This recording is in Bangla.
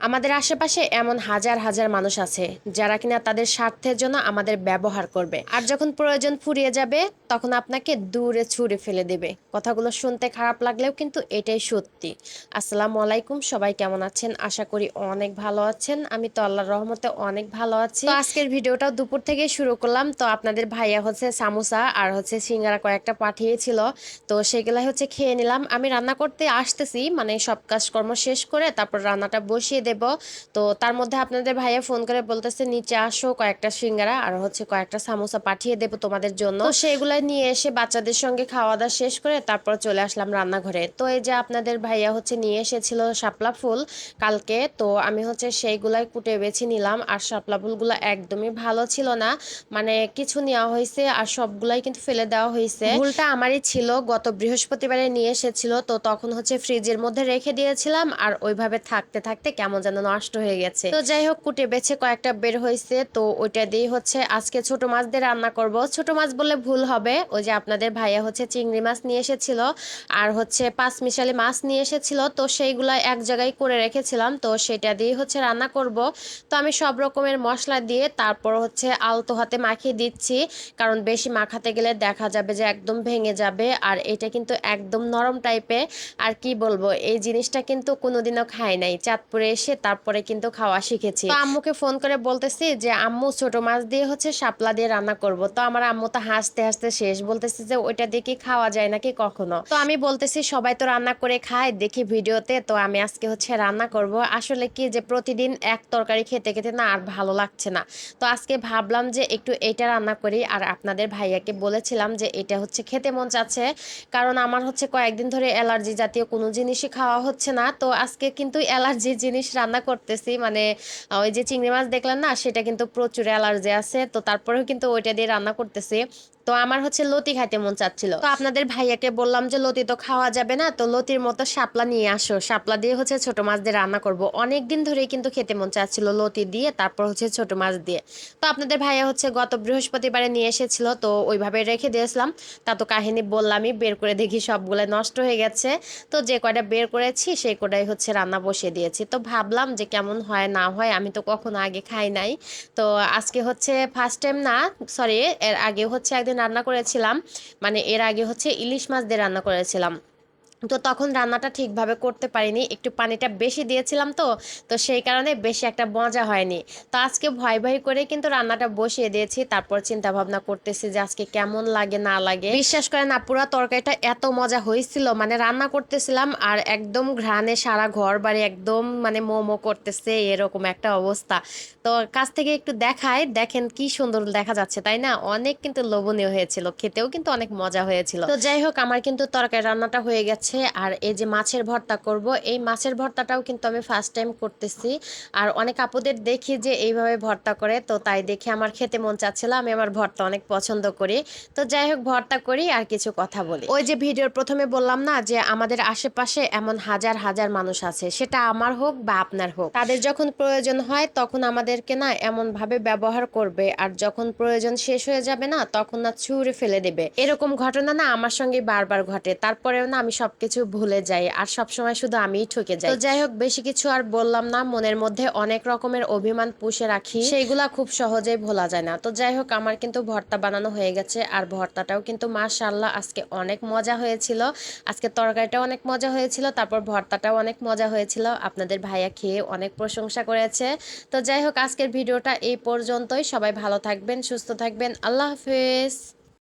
আমাদের আশেপাশে এমন হাজার হাজার মানুষ আছে যারা কিনা তাদের স্বার্থের জন্য আমাদের ব্যবহার করবে। আর যখন প্রয়োজন ফুরিয়ে যাবে, তখন আপনাকে দূরে ছুঁড়ে ফেলে দেবে। কথাগুলো শুনতে খারাপ লাগলেও কিন্তু এটাই সত্যি। আসসালামু আলাইকুম, সবাই কেমন আছেন? আশা করি অনেক ভালো আছেন। আমি তো আল্লাহর রহমতে অনেক ভালো আছি। তো আজকের ভিডিওটা দুপুর থেকে শুরু করলাম। তো আপনাদের ভাইয়া হচ্ছে সামোসা আর হচ্ছে সিঙ্গারা কয়েকটা পাঠিয়েছিল। তো সেগুলাই হচ্ছে খেয়ে নিলাম। আমি রান্না করতে আসতেছি মানে সব কাজকর্ম শেষ করে তারপর রান্নাটা বসিয়ে দেব। তো তার মধ্যে আপনাদের ভাইয়া ফোন করে বলতেছে নিচে আসো কয়েকটা সিঙ্গারা আর হচ্ছে কয়েকটা সামোসা পাঠিয়ে দেবো তোমাদের জন্য। তো সেগুলো নিয়ে এসে বাচ্চাদের সঙ্গে খাওয়া দাওয়া শেষ করে তারপর চলে আসলাম রান্নাঘরে। তো এই যে আপনাদের ভাইয়া হচ্ছে নিয়ে এসেছিল শাপলা ফুল কালকে তো আমি হচ্ছে সেইগুলাই কুটে বেছে নিলাম আর শাপলা ফুলগুলো একদমই ভালো ছিল না। মানে কিছু নেওয়া হয়েছে আর সবগুলাই কিন্তু ফেলে দেওয়া হয়েছে। ফুলটা আমারই ছিল গত বৃহস্পতিবারে নিয়ে এসেছিল তো তখন হচ্ছে ফ্রিজের মধ্যে রেখে দিয়েছিলাম আর ওইভাবে থাকতে থাকতে কেমন যেন নষ্ট হয়ে গেছে। তো যাই হোক কুটে বেছে কয়েকটা বের হয়েছে তো ওইটা দিয়ে হচ্ছে আজকে ছোট মাছ দিয়ে রান্না করব। ছোট মাছ বলে ভুল হবে। ওই যে আপনাদের ভাইয়া হচ্ছে চিংড়ি মাছ নিয়ে এসেছিল আর হচ্ছে পাঁচ মিশালি মাছ নিয়ে এসেছিল। তো সেইগুলো এক জায়গায় করে রেখেছিলাম। তো সেটা দিয়ে হচ্ছে রান্না করব। তো আমি সব রকমের মশলা দিয়ে তারপর হচ্ছে আলতো হাতে মাখিয়ে দিচ্ছি। কারণ বেশি মাখাতে গেলে দেখা যাবে যে একদম ভেঙে যাবে। আর এটা কিন্তু একদম নরম টাইপের আর কি বলব, এই জিনিসটা কিন্তু কোনোদিনও খাই নাই। চাঁদপুরে এসে তারপরে কিন্তু খাওয়া শিখেছি। তো আম্মুকে ফোন করে বলতেছি যে, আম্মু, ছোট মাছ দিয়ে হচ্ছে শাপলা দিয়ে রান্না করব। তো আমার আম্মু তো হাসতে হাসতে শেষ বলতেছি যে, ওইটা দিয়ে কি খাওয়া যায় নাকি কখনো? তো আমি বলতেছি, সবাই তো রান্না করে খায়, দেখি ভিডিওতে। তো আমি আজকে হচ্ছে রান্না করব। আসলে কি যে, প্রতিদিন এক তরকারি খেতে খেতে না আর ভালো লাগছে না। তো আজকে ভাবলাম যে, একটু এটা রান্না করি। আর আপনাদের ভাইয়াকে বলেছিলাম যে, এটা হচ্ছে খেতে মন চাচ্ছে। কারণ আমার হচ্ছে কয়েকদিন ধরে অ্যালার্জি জাতীয় কোনো জিনিসই খাওয়া হচ্ছে না। তো আজকে কিন্তু অ্যালার্জি জিনিস রান্না করতেছি মানে ওই যে চিংড়ি মাছ দেখলাম না, সেটা কিন্তু প্রচুর অ্যালার্জি আছে, তো তারপরেও কিন্তু ওইটা দিয়ে রান্না করতেছি। তো আমার হচ্ছে লতি খাইতে মন চাচ্ছিল। তো আপনাদের ভাইয়াকে বললাম যে, লতি তো খাওয়া যাবে না, তো লতির মতো শাপলা নিয়ে আসো। শাপলা দিয়ে হচ্ছে ছোট মাছ দিয়ে রান্না করব। অনেক দিন ধরেই কিন্তু খেতে মন চাচ্ছিল লতি দিয়ে, তারপর হচ্ছে ছোট মাছ দিয়ে। তো আপনাদের ভাইয়া হচ্ছে গত বৃহস্পতিবারে নিয়ে এসেছিল, তো ওইভাবে রেখে দিয়েছিলাম। তা তো কাহিনী বললামই, বের করে দেখি সবগুলো নষ্ট হয়ে গেছে। তো যে কয়টা বের করেছি, সেই কটাই হচ্ছে রান্না বসিয়ে দিয়েছি। তো ভাবলাম যে, কেমন হয়, না হয়, আমি তো কখনো আগে খাই নাই। তো আজকে হচ্ছে ফার্স্ট টাইম না সরি এর আগে হচ্ছে একদিন রান্না করেছিলাম। মানে এর আগে হচ্ছে ইলিশ মাছ দিয়ে রান্না করেছিলাম। তো তখন রান্নাটা ঠিকভাবে করতে পারিনি। একটু পানিটা বেশি দিয়েছিলাম তো তো সেই কারণে বেশি একটা মজা হয়নি। তো আজকে ভয় ভয় করে কিন্তু রান্নাটা বসিয়ে দিয়েছি। তারপর চিন্তা ভাবনা করতেছি যে আজকে কেমন লাগে, না লাগে। বিশ্বাস করেন না, পুরো তরকারিটা এত মজা হয়েছিল। মানে রান্না করতেছিলাম আর একদম ঘ্রাণে সারা ঘর বাড়ি একদম মানে মোমো করতেছে, এরকম একটা অবস্থা। তো কাছ থেকে একটু দেখায়, দেখেন কি সুন্দর দেখা যাচ্ছে, তাই না? অনেক কিন্তু লোভনীয় হয়েছিল, খেতেও কিন্তু অনেক মজা হয়েছিল। তো যাই হোক, আমার কিন্তু তরকারি রান্নাটা হয়ে গেছে। আর এই যে মাছের ভর্তা করব, এই মাছের ভর্তাটাও কিন্তু আমি ফার্স্ট টাইম করতেছি। আর অনেক আপুদের দেখি যে এইভাবে ভর্তা করে, তো তাই দেখে আমার খেতে মন চাচ্ছিল, আমি আমার ভর্তা অনেক পছন্দ করি। তো যাই হোক, ভর্তা করি আর কিছু কথা বলি। ওই যে ভিডিওর প্রথমে বললাম না যে, আমাদের আশেপাশে এমন হাজার হাজার মানুষ আছে, সেটা আমার হোক বা আপনার হোক। তাদের যখন প্রয়োজন হয়, তখন আমাদেরকে না এমন ভাবে ব্যবহার করবে, আর যখন প্রয়োজন শেষ হয়ে যাবে না, তখন না ছুঁড়ে ফেলে দেবে। এরকম ঘটনা না আমার সঙ্গে বারবার ঘটে। তারপরেও না আমি সবকিছু ভুলে যাই আর সবসময় শুধু আমিই ঠকে যাই। তো যাই হোক বেশি কিছু আর বললাম না মনের মধ্যে অনেক রকমের অভিমান পুষে রাখি। সেইগুলা খুব সহজেই ভোলা যায় না। তো যাই হোক আমার কিন্তু ভর্তা বানানো হয়ে গেছে আর ভর্তাটাও কিন্তু মাশাল্লাহ আজকে অনেক মজা হয়েছিল। আজকে তরকারিটাও অনেক মজা হয়েছিল তারপর ভর্তাটাও অনেক মজা হয়েছিল। আপনাদের ভাইয়া খেয়ে অনেক প্রশংসা করেছে। তো যাই হোক আজকের ভিডিওটা এই পর্যন্তই। সবাই ভালো থাকবেন সুস্থ থাকবেন। আল্লাহ হাফেজ।